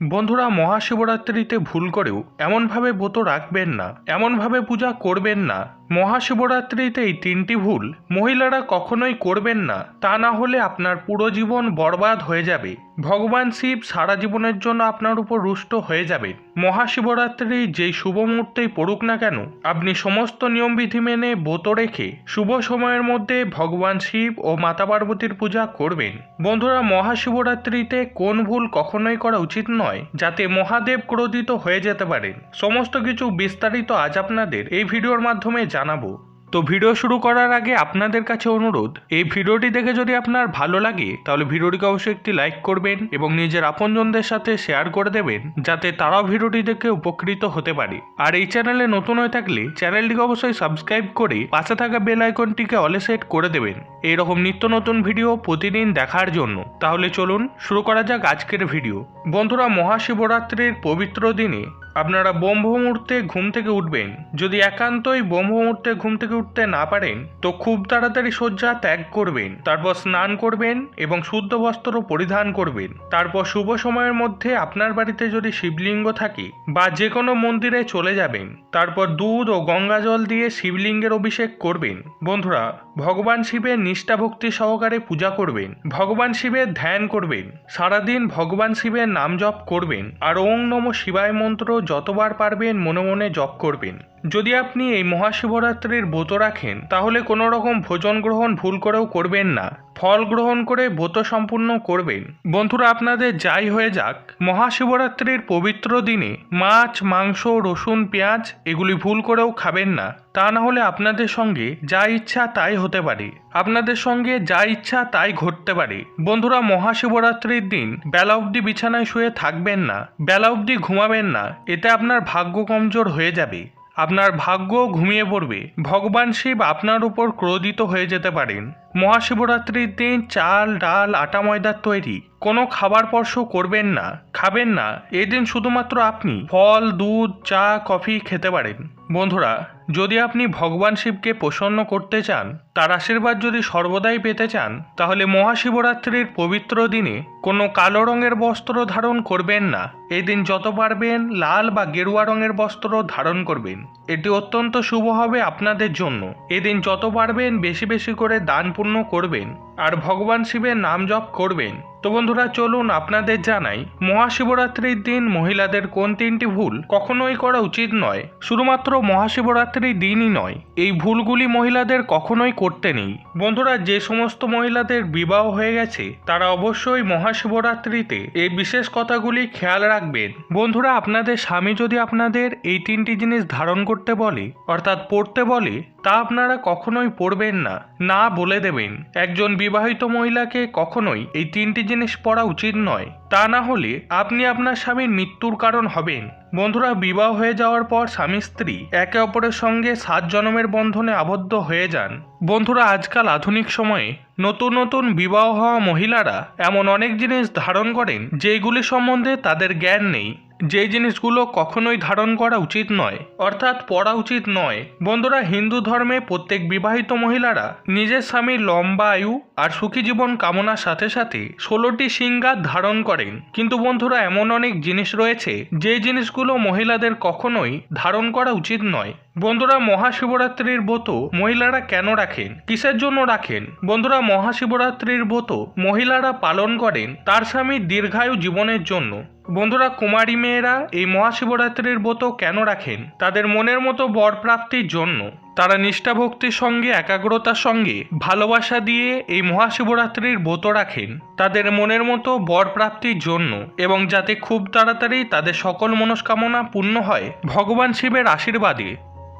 বন্ধুরা মহাশিবরাত্রিতে ভুল করেও এমনভাবে ব্রত রাখবেন না এমনভাবে পূজা করবেন না। মহাশিবরাত্রিতে এই তিনটি ভুল মহিলারা কখনোই করবেন না, তা না হলে আপনার পুরো জীবন বরবাদ হয়ে যাবে। ভগবান শিব সারা জীবনের জন্য আপনার উপর রুষ্ট হয়ে যাবে। মহাশিবরাত্রি যেই শুভ মুহূর্তেই পড়ুক না কেন, আপনি সমস্ত নিয়মবিধি মেনে ব্রত রেখে শুভ সময়ের মধ্যে ভগবান শিব ও মাতা পার্বতীর পূজা করবেন। বন্ধুরা, মহাশিবরাত্রিতে কোন ভুল কখনোই করা উচিত নয়, যাতে মহাদেব ক্রোধিত হয়ে যেতে পারেন। সমস্ত কিছু বিস্তারিত আজ আপনাদের এই ভিডিওর মাধ্যমে জানাব। তো ভিডিও শুরু করার আগে আপনাদের কাছে অনুরোধ, এই ভিডিওটি দেখে যদি আপনার ভালো লাগে, তাহলে ভিডিওটিকে অবশ্যই একটি লাইক করবেন এবং নিজের আপনজনদের সাথে শেয়ার করে দেবেন, যাতে তারাও ভিডিওটি দেখে উপকৃত হতে পারে। আর এই চ্যানেলে নতুন হয়ে থাকলে চ্যানেলটিকে অবশ্যই সাবস্ক্রাইব করে পাশে থাকা বেল আইকনটিকে অলে সেট করে দেবেন। এইরকম নিত্য নতুন ভিডিও প্রতিদিন দেখার জন্য। তাহলে চলুন, শুরু করা যাক আজকের ভিডিও। বন্ধুরা, মহাশিবরাত্রির পবিত্র দিনে আপনারা ব্রহ্ম মুহূর্তে ঘুম থেকে উঠবেন। যদি একান্তই ব্রহ্ম মুহূর্তে ঘুম থেকে উঠতে না পারেন, তো খুব তাড়াতাড়ি শয্যা ত্যাগ করবেন, তারপর স্নান করবেন এবং শুদ্ধ বস্ত্র পরিধান করবেন। তারপর শুভ সময়ের মধ্যে আপনার বাড়িতে যদি শিবলিঙ্গ থাকে বা যে কোনো মন্দিরে চলে যাবেন, তারপর দুধ ও গঙ্গা জল দিয়ে শিবলিঙ্গের অভিষেক করবেন। বন্ধুরা, ভগবান শিবের নিষ্ঠা ভক্তি সহকারে পূজা করবেন, ভগবান শিবের ধ্যান করবেন, সারাদিন ভগবান শিবের নাম জপ করবেন, আর ওং নম শিবায় মন্ত্র যতবার পারবেন মনে মনে জপ করবেন। যদি আপনি এই মহাশিবরাত্রির ব্রত রাখেন, তাহলে কোনো রকম ভোজন গ্রহণ ভুল করেও করবেন না। ফল গ্রহণ করে ব্রত সম্পূর্ণ করবেন। বন্ধুরা, আপনাদের যাই হয়ে যাক, মহাশিবরাত্রির পবিত্র দিনে মাছ, মাংস, রসুন, পেঁয়াজ এগুলি ভুল করেও খাবেন না। তা না হলে আপনাদের সঙ্গে যা ইচ্ছা তাই হতে পারে। আপনাদের সঙ্গে যা ইচ্ছা তাই ঘটতে পারে। বন্ধুরা, মহাশিবরাত্রির দিন বেলা অবধি বিছানায় শুয়ে থাকবেন না। বেলা অবধি ঘুমাবেন না। এতে আপনার ভাগ্য কমজোর হয়ে যাবে। আপনার ভাগ্য ঘুমিয়ে পড়বে। ভগবান শিব আপনার উপর ক্রোধিত হয়ে যেতে পারেন। মহাশিবরাত্রির দিন চাল, ডাল, আটা ময়দার তৈরি। কোনো খাবার পরশ করবেন না, খাবেন না। এদিন শুধুমাত্র আপনি ফল, দুধ, চা, কফি খেতে পারেন। বন্ধুরা যদি আপনি ভগবান শিবকে প্রসন্ন করতে চান, তার আশীর্বাদ যদি সর্বদাই পেতে চান, তাহলে মহাশিবরাত্রির পবিত্র দিনে কোনো কালো রঙের বস্ত্র ধারণ করবেন না। এদিন দিন যত পারবেন লাল বা গেরুয়া রঙের বস্ত্র ধারণ করবেন। এটি অত্যন্ত শুভ হবে আপনাদের জন্য। এদিন যত পারবেন বেশি বেশি করে দান পুণ্য করবেন আর ভগবান শিবের নাম জপ করবেন। তো বন্ধুরা, চলুন আপনাদের জানাই, মহাশিবরাত্রির দিন মহিলাদের কোন তিনটি ভুল কখনোই করা উচিত নয়। শুধুমাত্র মহাশিবরাত্রির দিনই নয়, এই ভুলগুলি মহিলাদের কখনোই করতে নেই। বন্ধুরা, যে সমস্ত মহিলাদের বিবাহ হয়ে গেছে, তারা অবশ্যই মহাশিবরাত্রিতে এই বিশেষ কথাগুলি খেয়াল রাখবেন। বন্ধুরা, আপনাদের স্বামী যদি আপনাদের এই তিনটি জিনিস ধারণ করতে বলে, অর্থাৎ পড়তে বলে, তা আপনারা কখনোই পড়বেন না না বলে দেবেন। একজন বিবাহিত মহিলাকে কখনোই এই তিনটি জিনিস পড়া উচিত নয়। তা না হলে আপনি আপনার স্বামীর মৃত্যুর কারণ হবেন। বন্ধুরা, বিবাহ হয়ে যাওয়ার পর স্বামী স্ত্রী একে অপরের সঙ্গে সাত জনমের বন্ধনে আবদ্ধ হয়ে যান। বন্ধুরা, আজকাল আধুনিক সময়ে নতুন নতুন বিবাহ হওয়া মহিলারা এমন অনেক জিনিস ধারণ করেন যেগুলি সম্বন্ধে তাদের জ্ঞান নেই। যে জিনিসগুলো কখনোই ধারণ করা উচিত নয়, অর্থাৎ পড়া উচিত নয়। বন্ধুরা, হিন্দু ধর্মে প্রত্যেক বিবাহিত মহিলারা নিজের স্বামীর লম্বা আয়ু আর সুখী জীবন কামনার সাথে সাথে ষোলোটি সিঙ্গার ধারণ করেন। কিন্তু বন্ধুরা, এমন অনেক জিনিস রয়েছে, যে জিনিসগুলো মহিলাদের কখনোই ধারণ করা উচিত নয়। বন্ধুরা, মহাশিবরাত্রির ব্রত মহিলারা কেন রাখেন? কিসের জন্য রাখেন? বন্ধুরা, মহাশিবরাত্রির ব্রত মহিলারা পালন করেন তার স্বামীর দীর্ঘায়ু জীবনের জন্য। বন্ধুরা, কুমারী মেয়েরা এই মহাশিবরাত্রির ব্রত কেন রাখেন? তাদের মনের মতো বর প্রাপ্তির জন্য। তারা নিষ্ঠাভক্তির সঙ্গে, একাগ্রতার সঙ্গে ভালোবাসা দিয়ে এই মহাশিবরাত্রির ব্রত রাখেন। তাদের মনের মতো বর প্রাপ্তির জন্য এবং যাতে খুব তাড়াতাড়ি তাদের সকল মনস্কামনা পূর্ণ হয়, ভগবান শিবের আশীর্বাদে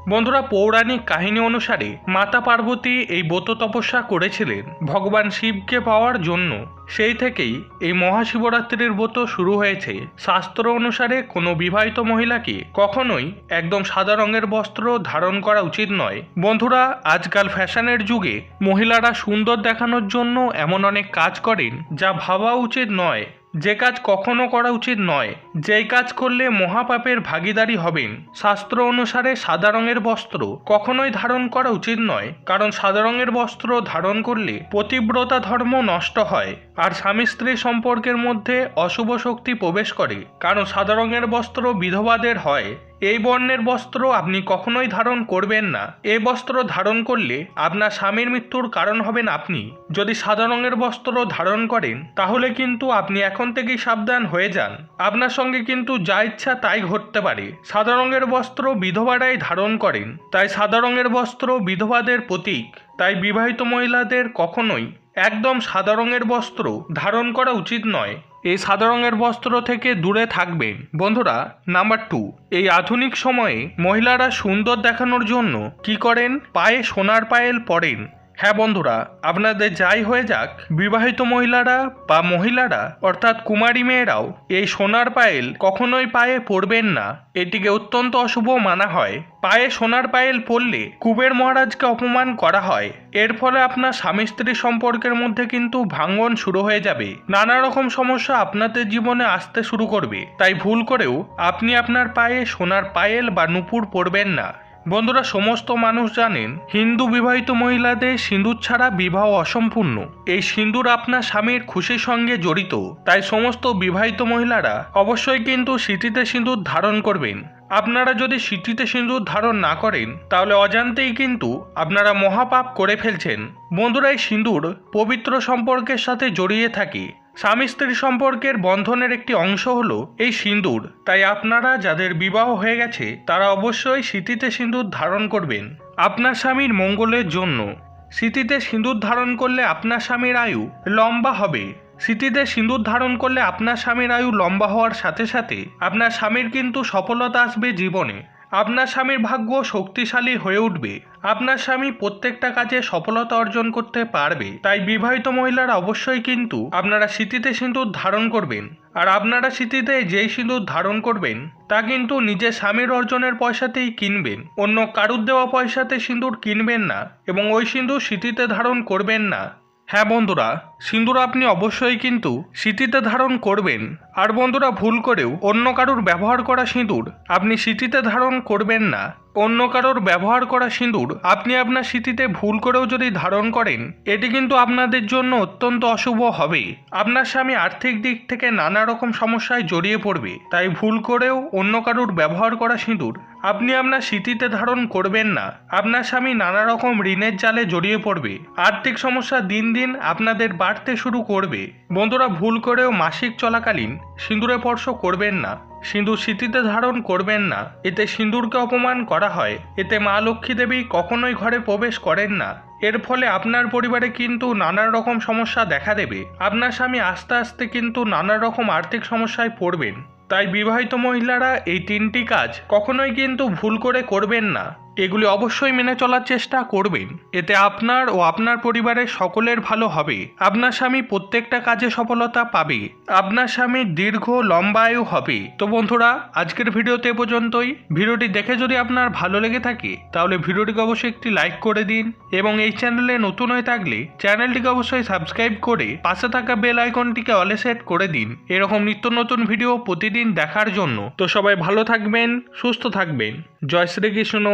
বন্ধুরা পৌরাণিক কাহিনী অনুসারে মাতা পার্বতী এই ব্রত তপস্যা করেছিলেন ভগবান শিবকে পাওয়ার জন্য। সেই থেকেই এই মহাশিবরাত্রির ব্রত শুরু হয়েছে। শাস্ত্র অনুসারে কোনো বিবাহিত মহিলাকে কখনোই একদম সাদা রঙের বস্ত্র ধারণ করা উচিত নয়। বন্ধুরা, আজকাল ফ্যাশনের যুগে মহিলারা সুন্দর দেখানোর জন্য এমন অনেক কাজ করেন যা ভাবা উচিত নয়। যে কাজ কখনো করা উচিত নয়, যেই কাজ করলে মহাপাপের ভাগীদারি হবেন। শাস্ত্র অনুসারে সাদা রঙের বস্ত্র কখনোই ধারণ করা উচিত নয়, কারণ সাদা রঙের বস্ত্র ধারণ করলে পতিব্রতা ধর্ম নষ্ট হয়, আর স্বামী স্ত্রী সম্পর্কের মধ্যে অশুভ শক্তি প্রবেশ করে, কারণ সাদা রঙের বস্ত্র বিধবাদের হয়। এই বর্ণের বস্ত্র আপনি কখনোই ধারণ করবেন না। এই বস্ত্র ধারণ করলে আপনার স্বামীর মৃত্যুর কারণ হবেন আপনি। যদি সাদা রঙের বস্ত্র ধারণ করেন, তাহলে কিন্তু আপনি এখন থেকেই সাবধান হয়ে যান। আপনার সঙ্গে কিন্তু যা ইচ্ছা তাই ঘটতে পারে। সাদা রঙের বস্ত্র বিধবারাই ধারণ করেন। তাই সাদা রঙের বস্ত্র বিধবাদের প্রতীক। তাই বিবাহিত মহিলাদের কখনোই একদম সাদা রঙের বস্ত্র ধারণ করা উচিত নয়। এই সাদা রঙের বস্ত্র থেকে দূরে থাকবেন বন্ধুরা, নাম্বার টু এই আধুনিক সময়ে মহিলারা সুন্দর দেখানোর জন্য কি করেন? পায়ে সোনার পায়েল পরেন। হ্যাঁ বন্ধুরা, আপনাদের যাই হয়ে যাক, বিবাহিত মহিলারা বা মহিলারা, অর্থাৎ কুমারী মেয়েরাও, এই সোনার পায়েল কখনোই পায়ে পরবেন না। এটিকে অত্যন্ত অশুভ মানা হয়। পায়ে সোনার পায়েল পরলে কুবের মহারাজকে অপমান করা হয়। এর ফলে আপনার স্বামী স্ত্রী সম্পর্কের মধ্যে কিন্তু ভাঙ্গন শুরু হয়ে যাবে। নানা রকম সমস্যা আপনাদের জীবনে আসতে শুরু করবে। তাই ভুল করেও আপনি আপনার পায়ে সোনার পায়েল বা নুপুর পরবেন না। বন্ধুরা, সমস্ত মানুষ জানেন, হিন্দু বিবাহিত মহিলাদের সিঁদুর ছাড়া বিবাহ অসম্পূর্ণ। এই সিঁদুর আপনার স্বামীর খুশির সঙ্গে জড়িত। তাই সমস্ত বিবাহিত মহিলারা অবশ্যই কিন্তু স্মৃতিতে সিঁদুর ধারণ করবেন। আপনারা যদি স্মৃতিতে সিঁদুর ধারণ না করেন, তাহলে অজান্তেই কিন্তু আপনারা মহাপাপ করে ফেলছেন। বন্ধুরা, এই সিঁদুর পবিত্র সম্পর্কের সাথে জড়িয়ে থাকে। স্বামী স্ত্রী সম্পর্কের বন্ধনের একটি অংশ হলো এই সিঁদুর তাই আপনারা যাদের বিবাহ হয়ে গেছে, তারা অবশ্যই স্মৃতিতে সিঁদুর ধারণ করবেন। আপনার স্বামীর মঙ্গলের জন্য। স্মৃতিতে সিঁদুর ধারণ করলে আপনার স্বামীর আয়ু লম্বা হবে। স্মৃতিতে সিঁদুর ধারণ করলে আপনার স্বামীর আয়ু লম্বা হওয়ার সাথে সাথে আপনার স্বামীর কিন্তু সফলতা আসবে জীবনে। আপনার স্বামীর ভাগ্য শক্তিশালী হয়ে উঠবে। আপনার স্বামী প্রত্যেকটা কাজে সফলতা অর্জন করতে পারবে। তাই বিবাহিত মহিলারা অবশ্যই কিন্তু আপনারা স্মৃতিতে সিঁদুর ধারণ করবেন। আর আপনারা স্মৃতিতে যেই সিঁদুর ধারণ করবেন, তা কিন্তু নিজের স্বামীর অর্জনের পয়সাতেই কিনবেন। অন্য কারুর দেওয়া পয়সাতে সিঁদুর কিনবেন না এবং ওই সিঁদুর স্মৃতিতে ধারণ করবেন না। হ্যাঁ বন্ধুরা সিঁদুর আপনি অবশ্যই কিন্তু স্মৃতিতে ধারণ করবেন। আর বন্ধুরা, ভুল করেও অন্য কারুর ব্যবহার করা সিঁদুর আপনি স্মৃতিতে ধারণ করবেন না। অন্য কারোর ব্যবহার করা সিঁদুর আপনি আপনার স্মৃতিতে ভুল করেও যদি ধারণ করেন, এটি কিন্তু আপনাদের জন্য অত্যন্ত অশুভ হবে। আপনার স্বামী আর্থিক দিক থেকে নানা রকম সমস্যায় জড়িয়ে পড়বে, তাই ভুল করেও অন্য কারুর ব্যবহার করা সিঁদুর আপনি আপনার স্মৃতিতে ধারণ করবেন না। আপনার স্বামী নানা রকম ঋণের জালে জড়িয়ে পড়বে। আর্থিক সমস্যা দিন দিন আপনাদের বাড়তে শুরু করবে। বন্ধুরা, ভুল করেও মাসিক চলাকালীন সিঁদুরে স্পর্শ করবেন না। সিঁদুর স্মৃতিতে ধারণ করবেন না। এতে সিঁদুরকে অপমান করা হয়। এতে মা লক্ষ্মী দেবী কখনোই ঘরে প্রবেশ করেন না। এর ফলে আপনার পরিবারে কিন্তু নানা রকম সমস্যা দেখা দেবে। আপনার স্বামী আস্তে আস্তে কিন্তু নানা রকম আর্থিক সমস্যায় পড়বেন। তাই বিবাহিত মহিলারা এই তিনটি কাজ কখনোই কিন্তু ভুল করে করবেন না। এগুলি অবশ্যই মেনে চলার চেষ্টা করবেন। এতে আপনার ও আপনার পরিবারের সকলের ভালো হবে। আপনার স্বামী প্রত্যেকটা কাজে সফলতা পাবে। আপনার স্বামী দীর্ঘ লম্বায়ু হবে। তো বন্ধুরা, আজকের ভিডিওতে পর্যন্তই। ভিডিওটি দেখে যদি আপনার ভালো লেগে থাকে, তাহলে ভিডিওটিকে অবশ্যই একটি লাইক করে দিন এবং এই চ্যানেলে নতুন হয়ে থাকলে চ্যানেলটিকে অবশ্যই সাবস্ক্রাইব করে পাশে থাকা বেল আইকনটিকে অলে সেট করে দিন। এরকম নিত্য নতুন ভিডিও প্রতিদিন দেখার জন্য। তো সবাই ভালো থাকবেন, সুস্থ থাকবেন। জয় শ্রীকৃষ্ণ।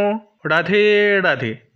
राधे राधे